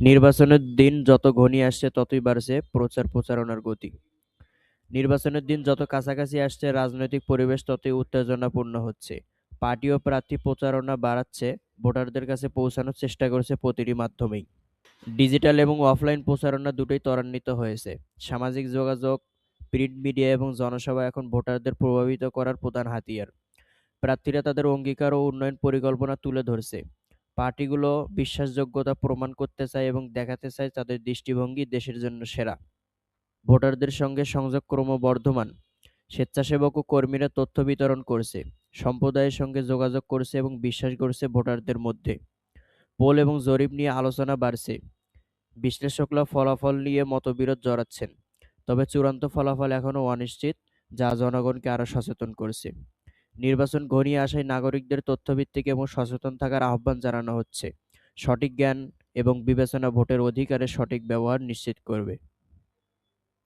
নির্বাচনের দিন যত ঘনিয়ে আসছে ততই বাড়ছে প্রচার-প্রচারণার গতি। নির্বাচনের দিন যত কাছাকাছি আসছে রাজনৈতিক পরিবেশ ততই উত্তেজনাপূর্ণ হচ্ছে। পার্টি ও প্রার্থী প্রচারণা বাড়াচ্ছে, ভোটারদের কাছে পৌঁছানোর চেষ্টা করছে প্রতিটি মাধ্যমেই। ডিজিটাল এবং অফলাইন প্রচারণা দুটোই ত্বরান্বিত হয়েছে। সামাজিক যোগাযোগ, প্রিন্ট মিডিয়া এবং জনসভা এখন ভোটারদের প্রভাবিত করার প্রধান হাতিয়ার। প্রার্থীরা তাদের অঙ্গীকার ও উন্নয়ন পরিকল্পনা তুলে ধরছে। পার্টিগুলো বিশ্বাসযোগ্যতা প্রমাণ করতে চায় এবং দেখাতে চায় তাদের দৃষ্টিভঙ্গি দেশের জন্য সেরা। ভোটারদের সঙ্গে সংযোগ ক্রমবর্ধমান। স্বেচ্ছাসেবক ও কর্মীরা তথ্য বিতরণ করছে, সম্প্রদায়ের সঙ্গে যোগাযোগ করছে এবং বিশ্বাস করছে ভোটারদের মধ্যে। পোল এবং জরিপ নিয়ে আলোচনা বাড়ছে। বিশ্লেষকরা ফলাফল নিয়ে মতবিরোধ জড়াচ্ছেন। তবে চূড়ান্ত ফলাফল এখনও অনিশ্চিত, যা জনগণকে আরও সচেতন করছে। নির্বাচন ঘনিয়ে আসায় নাগরিকদের তথ্যভিত্তিক এবং সচেতন থাকার আহ্বান জানানো হচ্ছে। সঠিক জ্ঞান এবং বিবেচনা ভোটের অধিকারের সঠিক ব্যবহার নিশ্চিত করবে।